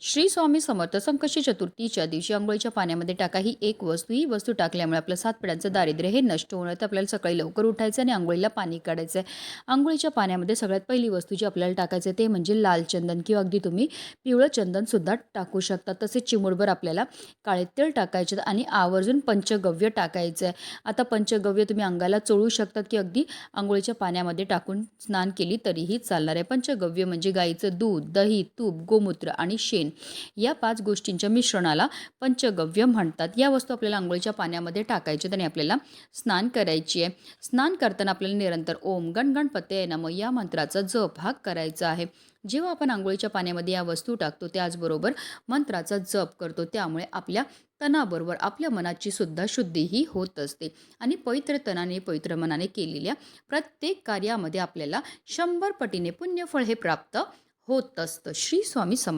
श्री स्वामी समर्थ संकष्टी चतुर्थीच्या दिवशी आंघोळीच्या पाण्यामध्ये टाका ही एक वस्तू. ही वस्तू टाकल्यामुळे आपलं सात पिढ्यांचं दारिद्र्य हे नष्ट होणार तर आपल्याला सकाळी लवकर उठायचं आणि आंघोळीला पाणी काढायचं. आहे आंघोळीच्या पाण्यामध्ये सगळ्यात पहिली वस्तू जी आपल्याला टाकायचं आहे ते म्हणजे लाल चंदन किंवा अगदी तुम्ही पिवळं चंदनसुद्धा टाकू शकता. तसेच चिमुडभर आपल्याला काळे तेल टाकायचे आणि आवर्जून पंचगव्य टाकायचं आहे आता पंचगव्य तुम्ही अंगाला चोळू शकतात की अगदी आंघोळीच्या पाण्यामध्ये टाकून स्नान केली तरीही चालणार आहे. पंचगव्य म्हणजे गाईचं दूध दही तूप गोमूत्र आणि शेण. या पाच गोष्टींच्या मिश्रणाला पंचगव्य म्हणतात. या वस्तू आपल्याला आंघोळीच्या पाण्यामध्ये टाकायच्या आणि आपल्याला स्नान करायची आहे. स्नान करताना आपल्याला निरंतर ओम गणगणपते नम या मंत्राचा जप हा करायचा आहे. जेव्हा आपण आंघोळीच्या पाण्यामध्ये या वस्तू टाकतो त्याचबरोबर मंत्राचा जप करतो त्यामुळे आपल्या तणाबरोबर आपल्या मनाची सुद्धा शुद्धीही होत असते. आणि पवित्र तनाने पवित्र मनाने केलेल्या प्रत्येक कार्यामध्ये आपल्याला शंभर पटीने पुण्यफळ हे प्राप्त होत असतं. श्री स्वामी सम